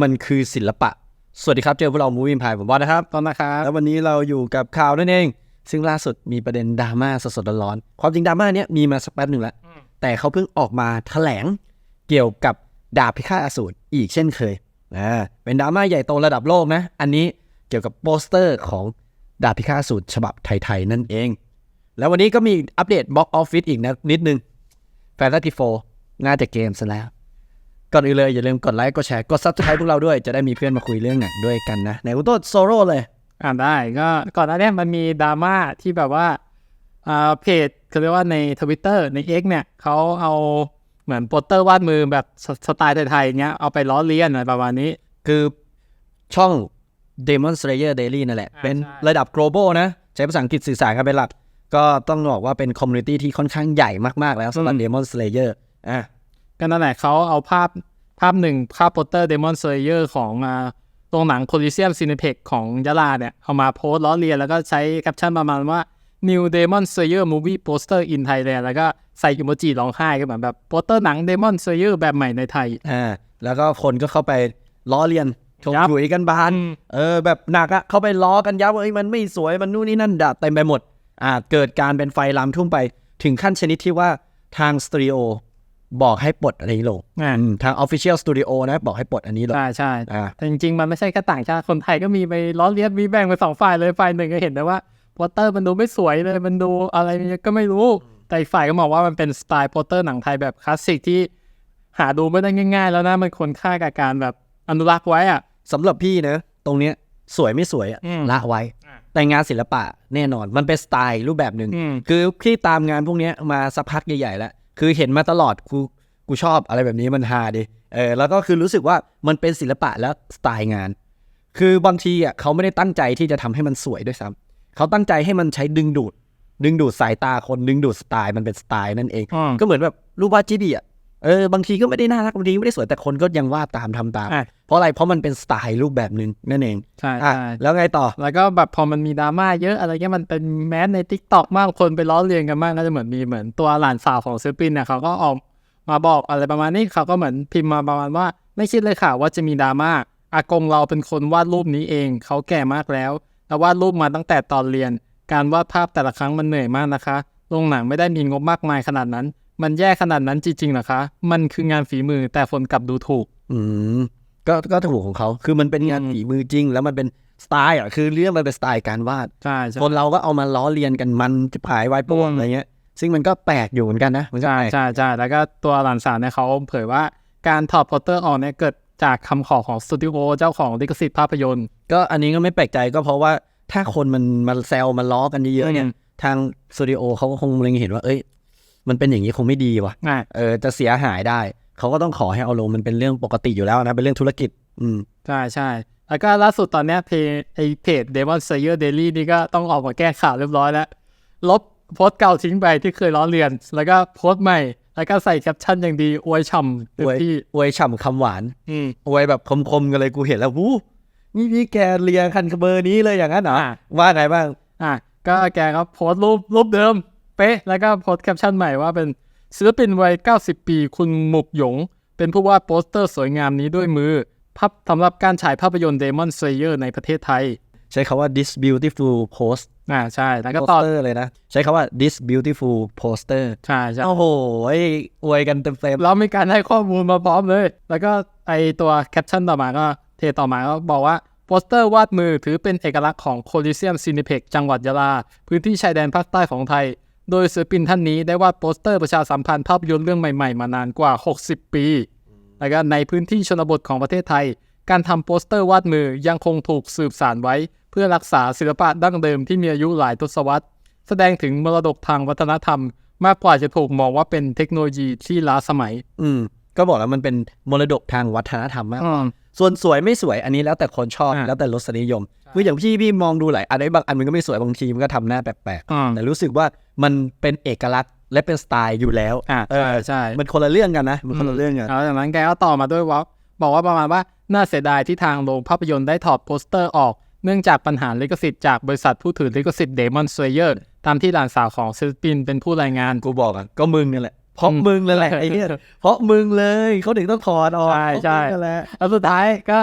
มันคือศิลปะ สวัสดีครับ เจอพวกเรามูวินพายผมบอสนะครับตอนนะครับ แล้ววันนี้เราอยู่กับข่าวนั่นเอง ซึ่งล่าสุดมีประเด็นดราม่าสดๆร้อนๆความจริงดราม่าเนี้ยมีมาสักแป๊บหนึ่งแล้ว แต่เขาเพิ่งออกมาแถลงเกี่ยวกับดาบพิฆาตอสูรอีกเช่นเคยอ่าเป็นดราม่าใหญ่โตระดับโลกนะ อันนี้เกี่ยวกับโปสเตอร์ของดาบพิฆาตอสูรฉบับไทยๆนั่นเอง แล้ววันนี้ก็มีอัปเดตบ็อกออฟฟิศอีกนะนิดนึงแฟนตาซีโฟน่าจะเกมซะแล้ว ก่อนอื่นเลยอย่าลืมกดไลค์ กดแชร์ กดซับสไครต์พวกเราด้วย จะได้มีเพื่อนมาคุยเรื่องหนังด้วยกันนะ ในอุตโซโร่เลย อ่านได้ก็ก่อนหน้านี้มันมีดราม่าที่แบบว่าอ่าเพจเขาเรียกว่าในทวิตเตอร์ใน X เนี่ยเขาเอาเหมือนโปสเตอร์วาดมือแบบสสไตล์ไทยๆเนี้ยเอาไปล้อเลียนอะไรประมาณนี้ คือช่อง Demon Slayer Daily นั่นแหละอ่าเป็นใช่ระดับ global นะ ใช้ภาษาอังกฤษสื่อสารกันเป็นหลัก ก็ต้องบอกว่าเป็นคอมมูนิตี้ที่ค่อนข้างใหญ่มากๆแล้วสำหรับ Demon Slayer อะ ก็นั่นแหละเขาเอาภาพภาพหนึ่งภาพโปสเตอร์ Demon Slayer ของอ่าโรงหนัง Coliseum Cineplex ของยะลาเนี่ย เอามาโพสต์ล้อเลียนแล้วก็ใช้แคปชั่นประมาณว่า New Demon Slayer Movie Poster in Thailand แล้วก็ใส่อิโมจิร้องไห้ก็เหมือนแบบโปสเตอร์หนัง Demon Slayer แบบใหม่ในไทยอ่าแล้วก็คนก็เข้าไปล้อเลียนชมยับถุยกันบานอืมเออ แบบหนักอะเข้าไปล้อกันยับว่าเอ้ยมันไม่สวยมันนู่นนี่นั่นด่าเต็มไปหมดอ่าเกิดการเป็นไฟลามทุ่มไป ถึงขั้นชนิดที่ว่าทางสตูดิโอ บอกให้ปลดอันนี้ลงอ่าอืมทาง Official Studio นะ บอกให้ปลดอันนี้ลงใช่ใช่อ่าแต่จริง ๆ มันไม่ใช่แค่ต่างชาติ คนไทยก็มีไปล้อเลียนมีแบ่งเป็นสองฝ่ายเลยฝ่ายหนึ่งก็เห็นได้ว่าโปสเตอร์มันดูไม่สวยเลย มันดูอะไรก็ไม่รู้ แต่อีกฝ่ายก็มองว่ามันเป็นสไตล์โปสเตอร์หนังไทยแบบคลาสสิกที่หาดูไม่ได้ง่าย ๆ แล้วนะ มันควรค่ากับการแบบอนุรักษ์ไว้อะสำหรับพี่นะตรงเนี้ยสวยไม่สวยอะอืมละไว้อะแต่งานศิลปะแน่นอนมันเป็นสไตล์รูปแบบหนึ่งอืมคือพี่ตามงานพวกเนี้ยมาสักพักใหญ่ๆแล้ว คือเห็นมาตลอดกูกูชอบอะไรแบบนี้มันฮาดิเออแล้วก็คือรู้สึกว่ามันเป็นศิลปะและสไตล์งาน คือบางทีอะเขาไม่ได้ตั้งใจที่จะทำให้มันสวยด้วยซ้ำเขาตั้งใจให้มันใช้ดึงดูด ดึงดูดสายตาคนดึงดูดสไตล์มันเป็นสไตล์นั่นเองอืมก็เหมือนแบบรูปวาดจิบีอะ เออบางทีก็ไม่ได้น่ารักบางทีก็ไม่ได้สวยแต่คนก็ยังวาดตามทำตามอะเพราะอะไรเพราะมันเป็นสไตล์รูปแบบหนึ่งนั่นเองใช่อะใช่แล้วไงต่อ แล้วก็แบบพอมันมีดราม่าเยอะอะไรเงี้ยมันเป็นแมสใน t ิ k t o k มากคนไปล้อเลียนกันมากก็จะเหมือนมีเหมือนตัวหลานสาวของศิลปินเนี่ยเขาก็ออกมาบอกอะไรประมาณนี้เขาก็เหมือนพิมพ์มาประมาณว่า ไม่คิดเลยค่ะว่าจะมีดราม่าอากงเราเป็นคนวาดรูปนี้เองเขาแก่มากแล้วแล้ววาดรูปมาตั้งแต่ตอนเรียน การวาดภาพแต่ละครั้งมันเหนื่อยมากนะคะโรงหนังไม่ได้มีงบมากมายขนาดนั้น มันแย่ขนาดนั้นจริงๆเหรอคะ มันคืองานฝีมือแต่คนกลับดูถูก อืมก็ก็ถูกของเขา คือมันเป็นงานอืมฝีมือจริง แล้วมันเป็นสไตล์อะ คือเรื่องมันเป็นสไตล์การวาด ใช่ใช่คนเราก็เอามาล้อเลียนกันมันจะผายไว้โป้งอืมอะไรเงี้ย ซึ่งมันก็แปลกอยู่เหมือนกันนะมันก็ใช่แปลกใช่ใช่แล้วก็ตัวหลานสาวเนี่ยเขาเผยว่าการถอดโปสเตอร์ออกเนี่ยเกิดจากคำขอของสตูดิโอเจ้าของลิขสิทธิ์ภาพยนตร์ ก็อันนี้ก็ไม่แปลกใจก็เพราะว่าถ้าคนมันมาแซวมันล้อกันเยอะๆเนี่ยอืมทางสตูดิโอเขาก็คงเล็งเห็นว่า เอ้ย มันเป็นอย่างนี้คงไม่ดีว่ะอ่าเออจะเสียหายได้ เขาก็ต้องขอให้เอาลงมันเป็นเรื่องปกติอยู่แล้วนะ เป็นเรื่องธุรกิจ อืมใช่ใช่แล้วก็ล่าสุดตอนเนี้ยเพจไอเพจ Demon Slayer Daily นี่ก็ต้องออกมาแก้ข่าวเรียบร้อยแล้ว ลบโพสต์เก่าทิ้งไปที่เคยล้อเลียน แล้วก็โพสต์ใหม่ แล้วก็ใส่แคปชั่นอย่างดีอวยฉ่ำเต็อมวยที่อวยฉ่ำคำหวานอืมอวยแบบคมๆกันเลยกูเห็นแล้ววู้นี่พี่แกเรียงคันเบอร์นี้เลยอย่างนั้นเหรออ่าว่าไงบ้างอะก็แกก็โพสต์รูปรูปเดิม เป๊ะ แล้วก็โพสต์แคปชั่นใหม่ว่าเป็นศิลปินวัย 90 ปี คุณหมุกหยง เป็นผู้วาดโปสเตอร์สวยงามนี้ด้วยมือพับสำหรับการฉายภาพยนตร์ Demon Slayer ในประเทศไทย ใช้คาว่า this beautiful post อ่าใช่แล้วก็ต่อ poster เลยนะ ใช้คาว่า this beautiful poster ใช่ใช่โอ้โหอวยกันเต็มเรามีการให้ข้อมูลมาพร้อมเลย แล้วก็ไอตัวแคปชั่นต่อมาก็เทต่อมาก็บอกว่าโปสเตอร์วาดมือถือเป็นเอกลักษณ์ของ Coliseum Cineplex จังหวัดยะลา พื้นที่ชายแดนภาคใต้ของไทย โดยศิลปินท่านนี้ได้วาดโปสเตอร์ประชาสัมพันธ์ภาพยนตร์เรื่องใหม่ๆ มานานกว่า 60 ปีแล้วก็ในพื้นที่ชนบทของประเทศไทย การทำโปสเตอร์วาดมือยังคงถูกสืบสานไว้ เพื่อรักษาศิลปะดั้งเดิมที่มีอายุหลายทศวรรษ แสดงถึงมรดกทางวัฒนธรรม มากกว่าจะถูกมองว่าเป็นเทคโนโลยีที่ล้าสมัยๆอืมก็บอกแล้วมันเป็นมรดกทางวัฒนธรรมมากอืม ส่วนสวยไม่สวยอันนี้แล้วแต่คนชอบอ่าแล้วแต่รสนิยมคืออย่างพี่พี่มองดูหลายอันไอ้บางอันมันก็ไม่สวยบางทีมันก็ทำหน้าแปลกอืมๆแต่รู้สึกว่ามันเป็นเอกลักษณ์และเป็นสไตล์อยู่แล้วอ่าเอใช่อใช่มันคนละเรื่องกันนะมันคนละเรื่องกันแล้วจากนั้นแกก็ต่อมาด้วยว่าบอกว่าประมาณว่าน่าเสียดายที่ทางโรงภาพยนตร์ได้ถอดโปสเตอร์ออก เนื่องจากปัญหาลิขสิทธิ์จากบริษัทผู้ถือลิขสิทธิ์ Demon Slayer ตามที่หลานสาวของศิลปินเป็นผู้รายงานกูบอกอะก็มึงนี่แหละ เพราะมึงเลยแหละไอ้เนี่ยเพราะมึงเลยเขาถึงต้องถอดออกใช่ใช่เพราะมึงนั่นแหละแล้วสุดท้ายก็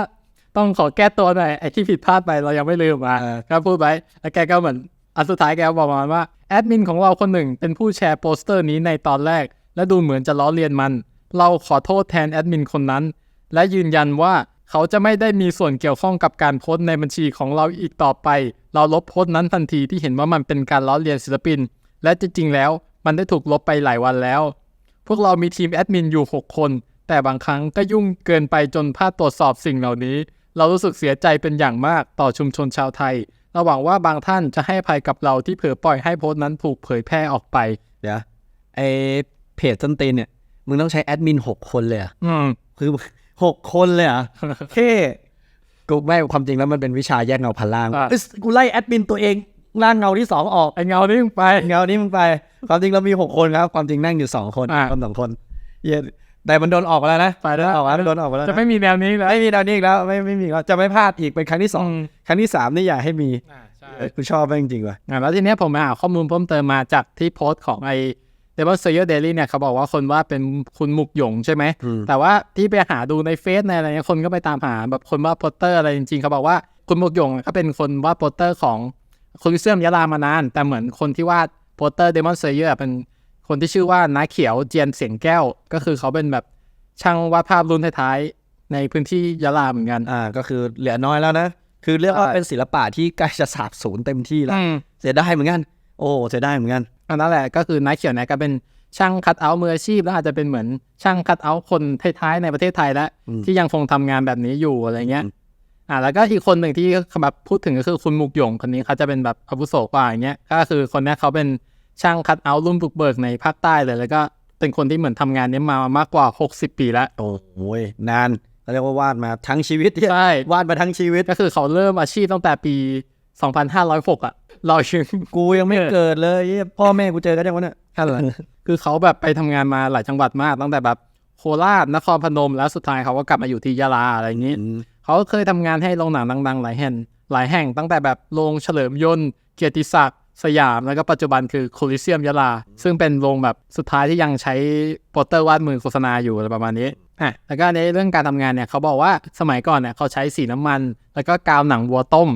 ต้องขอแก้ตัวหน่อยไอ้ที่ผิดพลาดไปเรายังไม่ลืมอะเออก็พูดไปแล้วแกก็เหมือนอันสุดท้ายแกก็บอกประมาณว่าแอดมินของเราคนหนึ่งเป็นผู้แชร์โปสเตอร์นี้ในตอนแรก และดูเหมือนจะล้อเลียนมัน เราขอโทษแทนแอดมินคนนั้น และยืนยันว่าเขาจะไม่ได้มีส่วนเกี่ยวข้องกับการโพสต์ในบัญชีของเราอีกต่อไป เราลบโพสต์นั้นทันทีที่เห็นว่ามันเป็นการล้อเลียนศิลปิน และจริงๆแล้วมันได้ถูกลบไปหลายวันแล้ว พวกเรามีทีมแอดมินอยู่ 6 คน แต่บางครั้งก็ยุ่งเกินไปจนพลาดตรวจสอบสิ่งเหล่านี้ เรารู้สึกเสียใจเป็นอย่างมากต่อชุมชนชาวไทยเราหวังว่าบางท่านจะให้อภัยกับเราที่เผลอปล่อยให้โพสต์นั้นถูกเผยแพร่ออกไป เดี๋ยวไอ้เพจต้นตีนเนี่ย มึงต้องใช้แอดมินหกคนเลยเหรอะอืมคือหกคนเลยเหรอะเท่กูไม่ความจริงแล้วมันเป็นวิชาแยกเงาพันล่างอะเอ้ยกูไล่แอดมินตัวเอง ล่างเงาที่สองออกไอเงานี่มึงไป เงานี้มึงไป ความจริงเรามีหกคนครับ ความจริงนั่งอยู่สองคนอะ คนสองคนเหี้ยแต่มันโดนออกไปแล้วนะไปแล้วออกแล้วโดนออกไปแล้วจะนะไม่มีแนวนี้แล้วไม่มีดาวนี้อีกแล้วไม่ไม่มีแล้วจะไม่พลาดอีกเป็นครั้งที่สองอืมครั้งที่สามนี่อย่าให้มีอ่าใช่เออกูชอบแม่งจริงว่ะ อ่าแล้วทีเนี้ยผมไปหาข้อมูลเพิ่มเติมมาจากที่โพสต์ของไอเดมอนเซอร์เดลี่เนี่ยเขาบอกว่าคนว่าเป็นคุณหมุกหยงใช่ไหม อืม แต่ว่าที่ไปหาดูในเฟซในอะไรเงี้ยคนก็ไปตามหาแบบคนว่าดโปสเตอร์อะไรจริงๆเขาบอกว่าคุณหมุกหยงก็เป็นคนวาดโปสเตอร์ของ โคลิเซียมยะลามานาน แต่เหมือนคนที่วาดโปสเตอร์เดมอนเซอร์เป็นคนที่ชื่อว่าน้าเขียวเจียนเสียงแก้ว ก็คือเขาเป็นแบบช่างวาดภาพรุ่นท้ายๆในพื้นที่ยะลาเหมือนกัน อ่าก็คือเหลือน้อยแล้วนะ คือเรียกว่าใช่เป็นศิลปะที่ใกล้จะสาบสูญเต็มที่แล้วอืม เสียดายเหมือนกัน โอ้เสียดายเหมือนกัน อันนั้นแหละก็คือน้าเขียวเนี่ยก็เป็นช่างคัดเอาท์มืออาชีพแล้วอาจจะเป็นเหมือนช่างคัดเอาท์คนท้ายๆในประเทศไทยแล้ว อืมที่ยังคงทำงานแบบนี้อยู่อะไรเงี้ย อืม อ่าแล้วก็อีกคนหนึ่งที่แบบพูดถึงก็คือคุณมุกหยงคนนี้เขาจะเป็นแบบอาวุโสกว่าอย่างเงี้ยก็คือคนเนี้ยเขาเป็นช่างคัดเอาท์รุ่นบุกเบิกในภาคใต้เลย แล้วก็เป็นคนที่เหมือนทำงานนี้มามากกว่า 60 ปีแล้วโอ้โหยนานเขาเรียกว่าวาดมาทั้งชีวิตเนี่ยใช่วาดมาทั้งชีวิตก็คือเขาเริ่มอาชีพตั้งแต่ปี 2506อะเรายังกูยังไม่เกิดเลยเหี้ยพ่อแม่กูเจอกันยังวะเนี่ยนั่นแหละคือเขาแบบไปทำงานมาหลายจังหวัดมากตั้งแต่แบบโคราชนครพนมแล้วสุดท้ายเขาก็กลับมาอยู่ที่ยะลาอะไรอย่างนี้อืม เขาเคยทำงานให้โรงหนังดังๆ หลายแห่งหลายแห่งตั้งแต่แบบโรงเฉลิมยนต์เกียรติศักดิ์สยามแล้วก็ปัจจุบันคือโคลิเซียมยะลา ซึ่งเป็นโรงแบบสุดท้ายที่ยังใช้โปสเตอร์วาดมือโฆษณาอยู่อะไรประมาณนี้อะแล้วก็ในเรื่องการทำงานเนี่ยเขาบอกว่าสมัยก่อนเนี่ยเขาใช้สีน้ำมัน แล้วก็กาวหนังวัวต้ม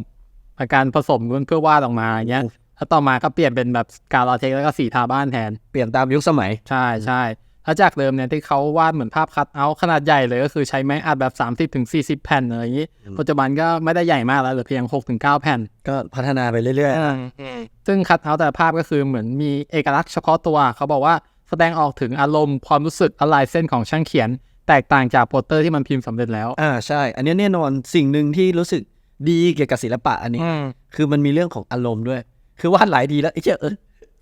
ในการผสมกันเพื่อวาดออกมาอย่างเงี้ยแล้วต่อมาก็เปลี่ยนเป็นแบบกาวลาเทกซ์แล้วก็สีทาบ้านแทนเปลี่ยนตามยุคสมัยใช่ใช่ ถ้าจากเดิมเนี่ยที่เขาวาดเหมือนภาพคัดเอาท์ขนาดใหญ่เลยก็คือใช้ไม้อัดแบบ 30-40ถึง40 แผ่นอะไรอย่างนี้ ปัจจุบันก็ไม่ได้ใหญ่มากแล้วเหลือเพียง 6-9ถึง9แผ่น ก็พัฒนาไปเรื่อยซึ่งคัดเอาท์แต่ละภาพก็คือเหมือนมีเอกลักษณ์เฉพาะตัว เขาบอกว่าแสดงออกถึงอารมณ์ความรู้สึกอะไรเส้นของช่างเขียน แตกต่างจากโปสเตอร์ที่มันพิมพ์สำเร็จแล้วๆอ่าใช่ อันนี้แน่นอนสิ่งหนึ่งที่รู้สึกดีเกี่ยวกับศิลปะอันนี้ คือมันมีเรื่องของอารมณ์ด้วย คือวาดหลายดีแล้วไอ้เจ้าเออ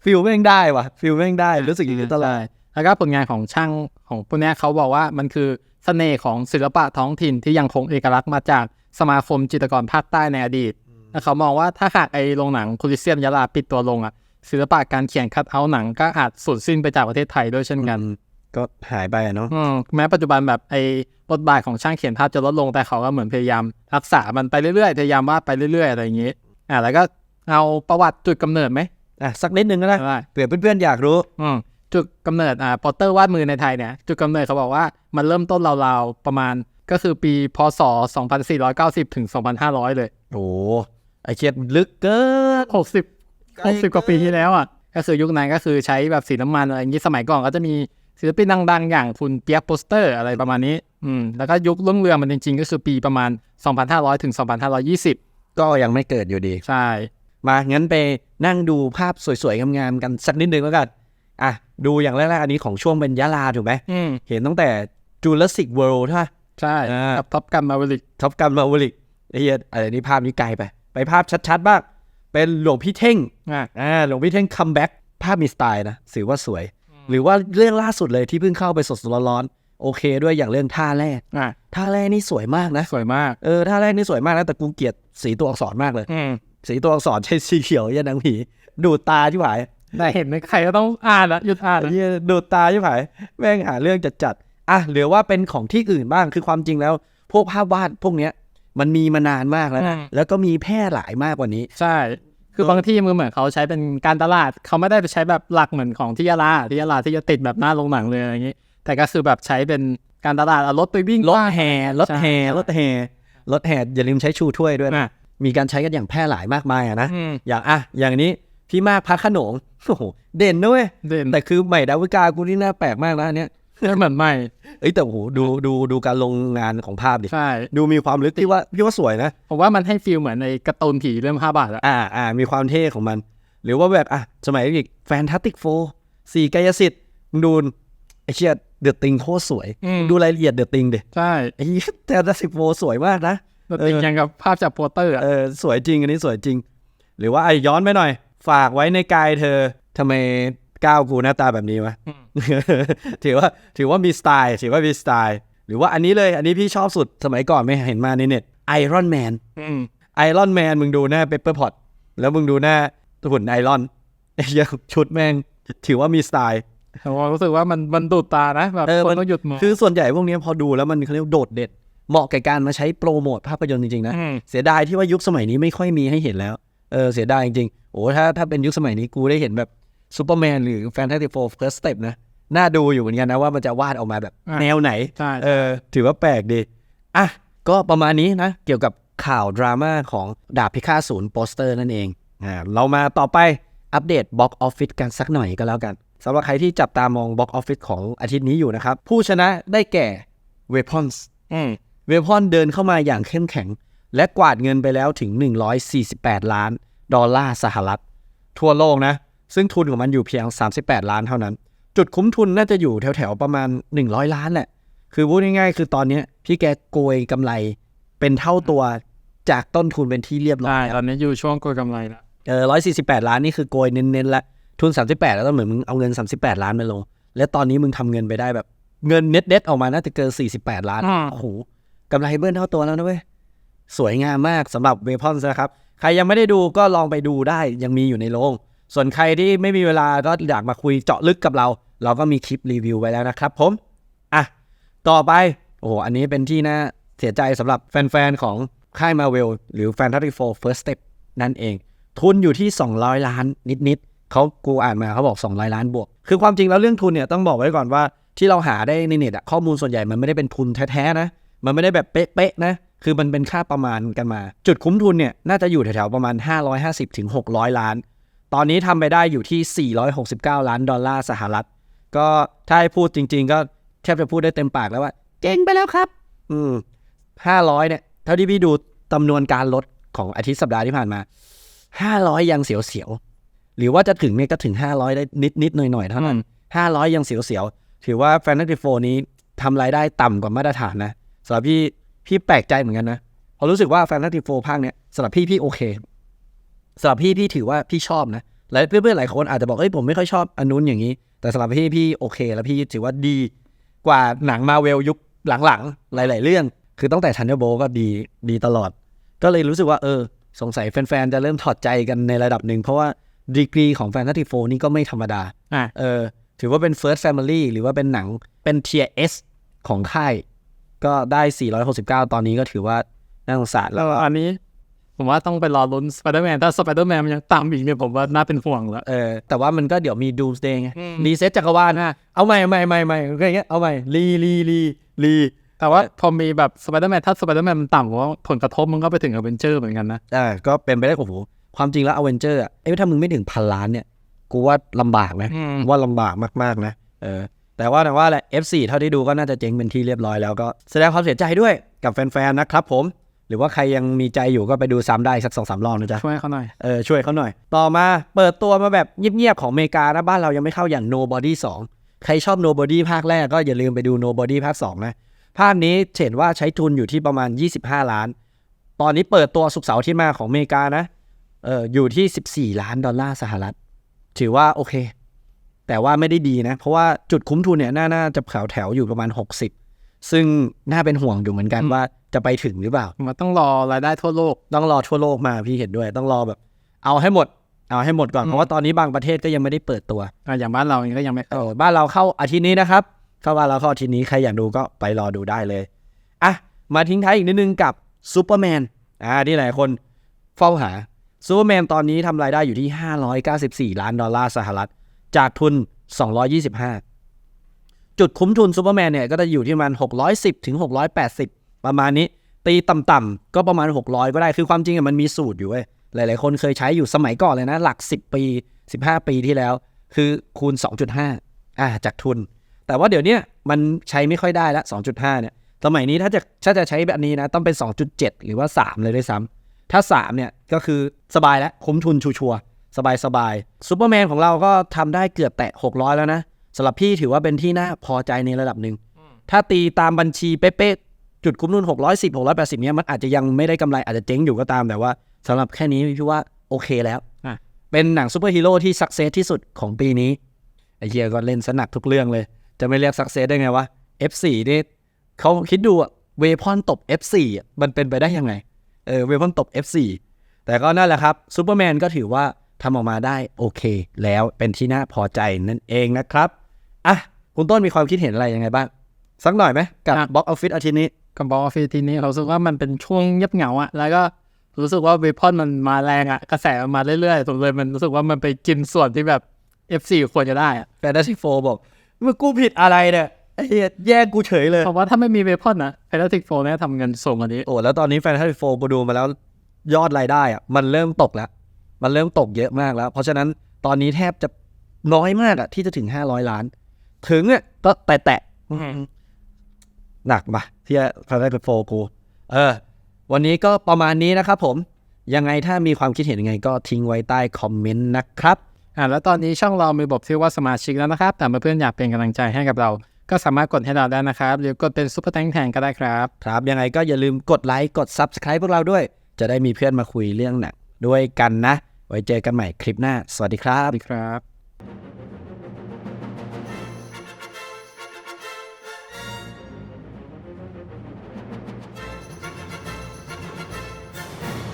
ฟิลแม่งได้ว่ะฟิลแม่งได้รู้สึกอย่างนี้ตลอดใช่ แล้วก็ผลงานของช่างของพวกเนี้ยเขาบอกว่ามันคือเสน่ห์ของศิลปะท้องถิ่นที่ยังคงเอกลักษณ์มาจากสมาคมจิตรกรภาคใต้ในอดีตแล้วเขามองว่าถ้าหากไอ้โรงหนังโคลิเซียมยะลาปิดตัวลงอะศิลปะการเขียนคัดเอาท์หนังก็อาจสูญสิ้นไปจากประเทศไทยด้วยเช่นกัน ก็หายไปอะเนาะอืมแม้ปัจจุบันแบบไอ้บทบาทของช่างเขียนภาพจะลดลงแต่เขาก็เหมือนพยายาม รักษามันไปเรื่อยๆพยายามวาดไปเรื่อยๆอะไรอย่างงี้อ่าแล้วก็เอาประวัติจุดกำเนิดไหมอะสักนิดนึงก็ได้ได้เผื่อเพื่อนๆอยากรู้อืม จุดกำเนิดอ่าปอตเตอร์วาดมือในไทยเนี่ยจุดกำเนิดเขาบอกว่ามันเริ่มต้นราวๆประมาณก็คือปีพศ 2490 ถึง 2500 เลย โอ้ไอเชียลึกเกิน60 60 กว่าปีที่แล้วอะก็คือยุคนั้นก็คือใช้แบบสีน้ำมันอะไรอย่างนี้สมัยก่อนก็จะมีศิลปินดังๆ อย่างคุณเปียกโปสเตอร์อะไรประมาณนี้ อืม แล้วก็ยุครุ่งเรืองมันจริงๆ ก็คือปีประมาณ 2500 ถึง 2520 ก็ยังไม่เกิดอยู่ดี ใช่ มางั้นไปนั่งดูภาพสวยๆ งามๆ กันสักนิดนึงแล้วกัน อะดูอย่างแรกๆอันนี้ของช่วงเป็นยะลาถูกไหมอืมเห็นตั้งแต่ Jurassic World ใช่ไหมใช่อ่ากับท็อปกันมาเวลิกท็อปกันมาวิลิกไอ้เหี้ยอะไรนี่ภาพนี้ไกลไป ไปภาพชัดๆบ้างเป็นหลวงพี่เท่งอะอ่าหลวงพี่เท่งคัมแบ็กภาพมีสไตล์นะถือว่าสวย หรือว่าเรื่องล่าสุดเลยที่เพิ่งเข้าไปสดๆร้อนๆโอเคด้วยอย่างเรื่องท่าแรกอะท่าแรกนี่สวยมากนะสวยมากเออท่าแรกนี่สวยมากนะแต่กูเกลียดสีตัวอักษรมากเลยอืมสีตัวอักษรใช้สีเขียวยันหนังผีดูดตาที่หวาย แต่เห็นไหมใครก็ต้องอ่านละหยุดอ่านไอ้ละเหี้ยดูดตาที่หวายแม่งหาเรื่องจัดจัดๆอะหรือว่าเป็นของที่อื่นบ้างคือความจริงแล้ว พวกภาพวาดพวกเนี้ย มันมีมานานมากแล้วอืมแล้วก็มีแพร่หลายมากกว่านี้ ใช่ คือบางที่มันเหมือนเขาใช้เป็นการตลาด เขาไม่ได้ไปใช้แบบหลักเหมือนของที่ยาลาที่ยาลาที่จะติดแบบหน้าโรงหนังเลยอะไรอย่างนี้ แต่ก็คือแบบใช้เป็นการตลาดเอารถไปวิ่งรถบ้างแห่รถแห่ใช่รถแห่รถแห่อย่าลืมใช้ชูถ้วยด้วยนะอะมีการใช้กันอย่างแพร่หลายมากมายอะนะอืมอย่างอะอย่างนี้พี่มากพักขนง โอ้โหเด่นนะเว้ยเด่นแต่คือใหม่ดาวิกากูนี่น่าแปลกมากนะอันเนี้ยเหมือนใหม่เอ้ยแต่โอ้โหดูดูดูการลงงานของภาพดิใช่ดูมีความลึกที่ว่าพี่ว่าสวยนะผมว่ามันให้ฟีลเหมือนในการ์ตูนผีเรื่องห้าบาทอะอ่าอ่ามีความเท่ของมัน หรือว่าแบบอะสมัยอีกแฟนตาติกโฟสี่กายสิทธิ์มึงดูไอเชียเดือดติงโคตรสวยมึงดูรายละเอียดเดือดติงดิใช่ไอ้แฟนตาติกโฟสวยมากนะแล้วติดยังกับภาพจากโปสเตอร์อะเออสวยจริงอันนี้สวยจริง หรือว่าไอ้ย้อนไปหน่อย ฝากไว้ในกายเธอทำไมก้าวกูหน้าตาแบบนี้วะถือว่าถือว่ามีสไตล์ถือว่ามีสไตล์ หรือว่าอันนี้เลย อันนี้พี่ชอบสุดสมัยก่อนไม่เห็นมาในเน็ตไอรอนแมนอืมไอรอนแมนมึงดูหน้าเปเปอร์พอตแล้วมึงดูหน้าหุ่นไอรอนไอ้เหี้ยชุดแม่ง ถือว่ามีสไตล์แต่ว่ารู้สึกว่ามันมันดูดตานะแบบเออคมันนต้องหยุดมองคือส่วนใหญ่พวกเนี้ยพอดูแล้วมันเขาเรียกว่าโดดเด่นเหมาะกับการมาใช้โปรโมทภาพยนตร์จริงๆนะมเสียดายที่ว่ายุคสมัยนี้ไม่ค่อยมีให้เห็นแล้ว เออเสียดายจริงๆโอ้ถ้าถ้าเป็นยุคสมัยนี้กูได้เห็นแบบซูเปอร์แมนหรือแฟนตาซีโฟร์เฟิร์สสเต็ปนะน่าดูอยู่เหมือนกันนะว่ามันจะวาดออกมาแบบอะแนวไหนใช่เออถือว่าแปลกดีอะก็ประมาณนี้นะ เกี่ยวกับข่าวดราม่าของดาบพิฆาตศูนย์โปสเตอร์นั่นเองอ่าเรามาต่อไปอัปเดตบ็อกออฟฟิศกันสักหน่อยก็แล้วกันสำหรับใครที่จับตามองบ็อกออฟฟิศของอาทิตย์นี้อยู่นะครับ ผู้ชนะได้แก่ Weapons อืมเวพอนเดินเข้ามาอย่างเข้มแข็ง และกวาดเงินไปแล้วถึง 148 ล้าน ดอลลาร์สหรัฐ ทั่วโลกนะ ซึ่งทุนของมันอยู่เพียง 38 ล้านเท่านั้น จุดคุ้มทุนน่าจะอยู่แถวๆประมาณ 100 ล้านแหละ คือพูดง่ายๆ คือตอนเนี้ยพี่แกโกยกำไรเป็นเท่าตัวจากต้นทุนเป็นที่เรียบร้อใช่ยตอนนี้อยู่ช่วงโกยกำไรละเออ148ล้านนี่คือโกยเน้นๆละทุน38แล้วก็เหมือนมึงเอาเงิน38ล้านไปลง และตอนนี้มึงทำเงินไปได้แบบ เงินเน็ตเน็ตๆออกมาน่าจะเกิน48ล้านโอ้โหกำไรเบิ้ลเท่าตัวแล้วนะเว้ย สวยงามมากสำหรับเวพอนนะครับ ใครยังไม่ได้ดูก็ลองไปดูได้ยังมีอยู่ในโรง ส่วนใครที่ไม่มีเวลาก็อยากมาคุยเจาะลึกกับเรา เราก็มีคลิปรีวิวไว้แล้วนะครับผม อะ ต่อไป โอ้โห อันนี้เป็นที่น่าเสียใจสำหรับแฟนๆ ของค่ายมาเวลหรือ Fantastic Four First Step นั่นเอง ทุนอยู่ที่ 200 ล้านนิดๆเขากูอ่านมาเขาบอก 200 ล้านบวก คือความจริงแล้วเรื่องทุนเนี่ยต้องบอกไว้ก่อนว่าที่เราหาได้ในเน็ตข้อมูลส่วนใหญ่มันไม่ได้เป็นทุนแท้ๆนะ มันไม่ได้แบบเป๊ะๆนะ คือมันเป็นค่าประมาณกันมา จุดคุ้มทุนเนี่ยน่าจะอยู่แถวๆประมาณ 550ถึง600 ล้าน ตอนนี้ทำไปได้อยู่ที่ 469 ล้านดอลลาร์สหรัฐ ก็ถ้าให้พูดจริง ๆ ก็แทบจะพูดได้เต็มปากแล้วว่าเจ๊งไปแล้วครับ อืมห้าร้อยเนี่ย เท่าที่พี่ดูจำนวนการลดของอาทิตย์สัปดาห์ที่ผ่านมาห้าร้อยยังเสียวๆ หรือว่าจะถึงเนี่ยก็ถึงห้าร้อยได้นิดๆหน่อยๆเท่านั้นห้าร้อยยังเสียวๆ ถือว่าแฟนตาซีโฟนี้ทำรายได้ต่ำกว่ามาตรฐานนะสำหรับพี่ พี่แปลกใจเหมือนกันนะเพราะรู้สึกว่าแฟนตาซีโฟภาคเนี้ยสำหรับพี่พี่โอเคสำหรับพี่พี่ถือว่าพี่ชอบนะและเพื่อนๆหลายคนอาจจะบอกเอ้ยผมไม่ค่อยชอบอันนู้นอย่างนี้ แต่สำหรับพี่พี่โอเค แล้วพี่ถือว่าดีกว่าหนังมาเวลยุคหลังๆ หลาย ๆ เรื่อง คือตั้งแต่ทันเดอร์โบก็ดีดีตลอด ก็เลยรู้สึกว่าเออ สงสัยแฟนๆ จะเริ่มถอดใจกันในระดับหนึ่ง เพราะว่าดีกรีของแฟนตาซีโฟนี่ก็ไม่ธรรมดาอะเออถือว่าเป็น First Family หรือว่าเป็นหนังเป็น Tier S ของค่าย ก็ได้ 469 ตอนนี้ก็ถือว่าน่าสงสารแล้วแล้วอันนี้ ผมว่าต้องไปรอลุ้นสไปเดอร์แมนถ้าสไปเดอร์แมนมันยังต่ำอีกเนี่ยผมว่าน่าเป็นห่วงแล้วเออแต่ว่ามันก็เดี๋ยวมี Doomsday ไงอืมรีเซ็ตจักรวาลนะเอาใหม่เอาใหม่ใหม่ใหม่อะไรอย่างเงี้ยเอาใหม่รีรีรีรีแต่ว่าพอมีแบบสไปเดอร์แมนถ้าสไปเดอร์แมนมันต่ำผมว่าผลกระทบมันก็ไปถึงอเวนเจอร์เหมือนกันนะอ่าก็เป็นไปได้โอ้โหความจริงแล้วอเวนเจอร์อะเอ้ยถ้ามึงไม่ถึงพันล้านเนี่ยกูว่าลำบากนะอืมว่าลำบากมากๆนะเออ แต่ว่าแต่ว่าแหละ F4 เท่าที่ดูก็น่าจะเจ๊งเป็นที่เรียบร้อยแล้วก็แสดงความเสียใจด้วยกับแฟนๆนะครับผมหรือว่าใครยังมีใจอยู่ก็ไปดูซ้ำได้สักสองสามรอบนะจ๊ะ ช่วยเขาหน่อย เออช่วยเขาหน่อย ต่อมาเปิดตัวมาแบบเงียบๆของอเมริกานะบ้านเรายังไม่เข้าอย่าง Nobody 2 ใครชอบ Nobody ภาคแรกก็อย่าลืมไปดู Nobody ภาค 2 นะ ภาคนี้เห็นว่าใช้ทุนอยู่ที่ประมาณ 25 ล้าน ตอนนี้เปิดตัวสุกร์เสาร์ที่มาของอเมริกานะเอออยู่ที่ 14 ล้านดอลลาร์สหรัฐ ถือว่าโอเค แต่ว่าไม่ได้ดีนะ เพราะว่าจุดคุ้มทุนเนี่ยน่าน่าจะแถวแถวๆอยู่ประมาณ 60 ซึ่งน่าเป็นห่วงอยู่เหมือนกันอืมว่าจะไปถึงหรือเปล่า มันต้องรอรายได้ทั่วโลก ต้องรอทั่วโลกมาพี่เห็นด้วย ต้องรอแบบ เอาให้หมด เอาให้หมดก่อนอืมเพราะว่าตอนนี้บางประเทศก็ยังไม่ได้เปิดตัวอะอย่างบ้านเราเองก็ยังไม่เออบ้านเราเข้าอาทิตย์นี้นะครับเข้าบ้านเราเข้าอาทิตย์นี้ใครอยากดูก็ไปรอดูได้เลยอะมาทิ้งท้ายอีกนิดนึงกับซูเปอร์แมนอ่าที่หลายคนเฝ้าหาซูเปอร์แมนตอนนี้ทำรายได้อยู่ที่ 594 ล้านดอลลาร์สหรัฐ จากทุน 225 จุดคุ้มทุนซูเปอร์แมนเนี่ยก็จะอยู่ที่ประมาณ 610ถึง680 ประมาณนี้ ตีต่ำๆก็ประมาณ 600 ก็ได้คือความจริงมันมีสูตรอยู่เว้ยหลายๆ คนเคยใช้อยู่สมัยก่อนเลยนะ หลัก 10 ปี 15 ปีที่แล้ว คือคูณ 2.5 อ่าจากทุน แต่ว่าเดี๋ยวนี้มันใช้ไม่ค่อยได้ละ 2.5 เนี่ยสมัยนี้ถ้าจะถ้าจะใช้แบบนี้นะ ต้องเป็น 2.7 หรือว่า 3 เลยด้วยซ้ำถ้า 3 เนี่ย ก็คือสบายแล้วคุ้มทุนชัวร์ สบายสบายซูเปอร์แมนของเราก็ทำได้เกือบแตะ600 แล้วนะสำหรับพี่ถือว่าเป็นที่น่าพอใจในระดับหนึ่งถ้าตีตามบัญชีเป๊ะๆจุดคุ้มทุน610 680เนี่ยมันอาจจะยังไม่ได้กำไรอาจจะเจ๊งอยู่ก็ตามแต่ว่าสำหรับแค่นี้พี่ว่าโอเคแล้วอะเป็นหนังซูเปอร์ฮีโร่ที่สักเซสที่สุดของปีนี้ไอเฮียก็เล่นสนักทุกเรื่องเลย จะไม่เรียกสักเซสได้ไงวะ F4 นี่เขาคิดดูอะเวพอนตบ F4 อะมันเป็นไปได้ยังไงเออเวพอนตบ F4 แต่ก็นั่นแหละครับซูเปอร์แมนก็ถือว่า ทำออกมาได้โอเค แล้วเป็นที่น่าพอใจนั่นเองนะครับอะคุณต้นมีความคิดเห็นอะไรยังไงบ้าง สักหน่อยไหมกับอะบ็อกออฟฟิศอาทิตย์นี้กับบอลฟีทีนี้เรารู้สึกว่ามันเป็นช่วงเงียบเหงาอะแล้วก็รู้สึกว่าเวพอนมันมาแรงอะกระแสมันมาเรื่อยๆผมเลยมันรู้สึกว่ามันไปกินส่วนที่แบบ F4 ควรจะได้อะแฟนตาซีโฟบอกมึงกูผิดอะไรเนี่ยไอ้เหี้ยแย่งกูเฉยเลยเพราะว่าถ้าไม่มีเวพอนนะแฟนตาติกโฟเนี่ยทำเงินสูงกว่านี้โอ้แล้วตอนนี้แฟนตาซีโฟกูดูมาแล้วยอดรายได้อะมันเริ่มตกแล้ว มันเริ่มตกเยอะมากแล้ว เพราะฉะนั้นตอนนี้แทบจะน้อยมากอะที่จะถึง500ล้าน ถึงอะก็แตะแตะหนักปะที่แฟนตาซีโฟกูเออ วันนี้ก็ประมาณนี้นะครับผม ยังไงถ้ามีความคิดเห็นยังไงก็ทิ้งไว้ใต้คอมเมนต์นะครับอ่าแล้วตอนนี้ช่องเรามีระบบที่ว่าสมาชิกแล้วนะครับ แต่เมื่อเพื่อนอยากเป็นกำลังใจให้กับเรา ก็สามารถกดให้เราได้นะครับ หรือกดเป็นซุปเปอร์แตงแทนก็ได้ครับ ครับ ยังไงก็อย่าลืมกดไลค์ กด Subscribe พวกเราด้วย จะได้มีเพื่อนมาคุยเรื่องหนัง ด้วยกันนะ ไว้เจอกันใหม่คลิปหน้า สวัสดีครับสวัสดีครับ